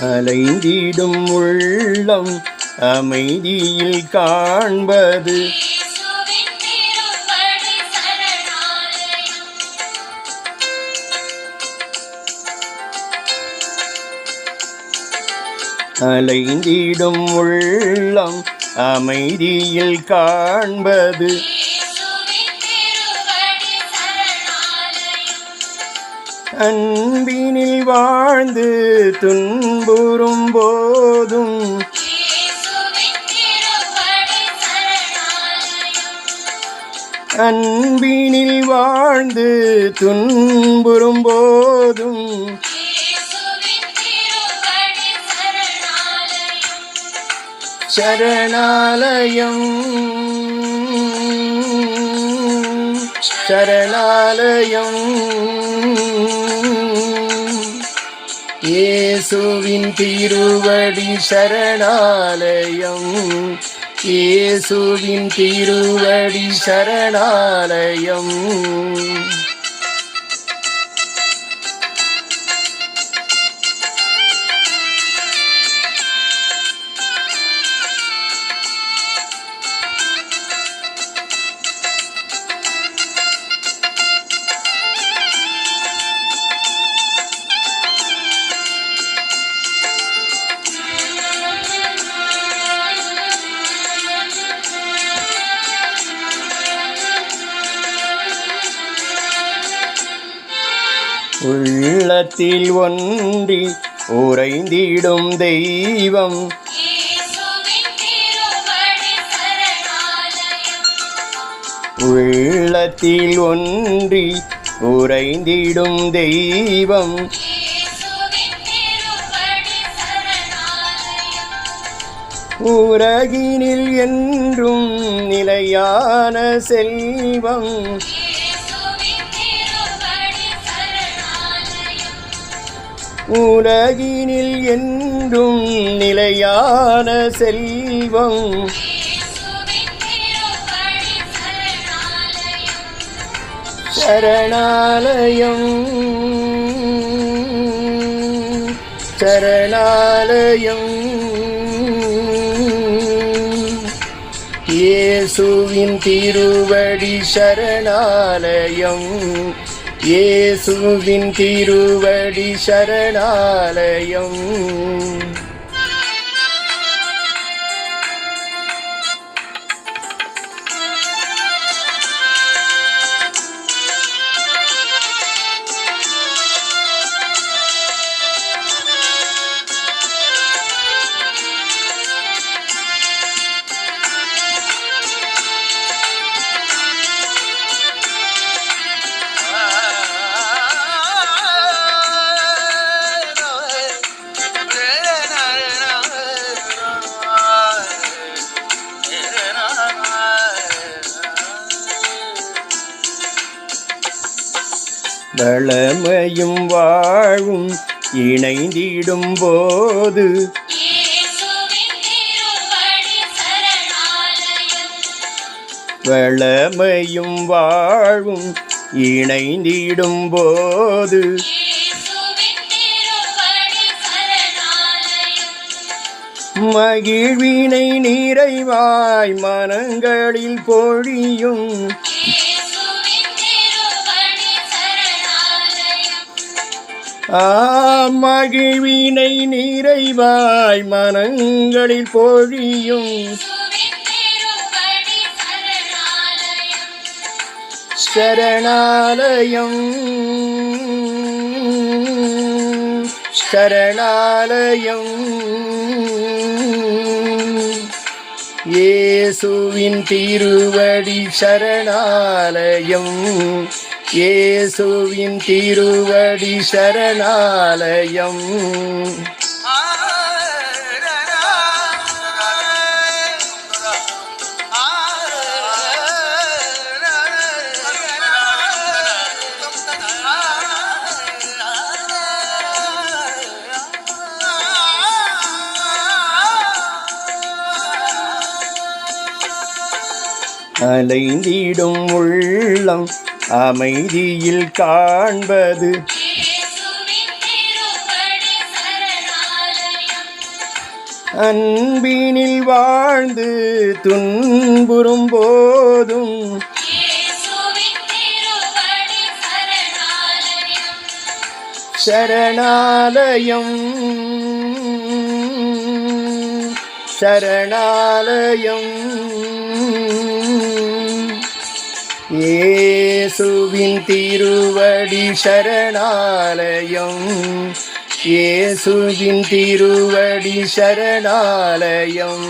அலைந்திடும் உள்ளம் அமைதியில் காண்பது. அலைந்திடும் உள்ளம் அமைதியில் காண்பது. அன்பினில் வாழ்ந்து துன்புறும் போதும். அன்பினில் வாழ்ந்து துன்புறும் போதும். இயேசுவின் சரணாலயம் சரணாலயம். சரணாலயம். இயேசுவின் திருவடி சரணாலயம். இயேசுவின் திருவடி சரணாலயம். உள்ளத்தில் ஒன்றி உறைந்திடும் தெய்வம். உள்ளத்தில் ஒன்றி உறைந்திடும் தெய்வம். இயேசுவின் உலகினில் என்றும் நிலையான செல்வம். உலகினில் என்றும் நிலையான செல்வம். சரணாலயம். சரணாலயம். இயேசுவின் திருவடி சரணாலயம். இயேசுவின் திருவடி சரணாலயம். வளமையும் வாழும் இணைந்திடும் போது வளமையும் வாழும் இணைந்திடும் போது மகிழ்வினை நிறைவாய் மனங்களில் பொழியும் மகிழ்வினை நிறைவாய் மனங்களில் பொழியும். சரணாலயம். சரணாலயம். இயேசுவின் திருவடி சரணாலயம். இயேசுவின் திருவடி சரணாலயம். அலைந்திடும் உள்ளம் அமைதியில் காண்பது. அன்பினில் வாழ்ந்து துன்புறும் போதும். சரணாலயம். சரணாலயம். இயேசுவின் திருவடி சரணாலயம். இயேசுவின் திருவடி சரணாலயம்.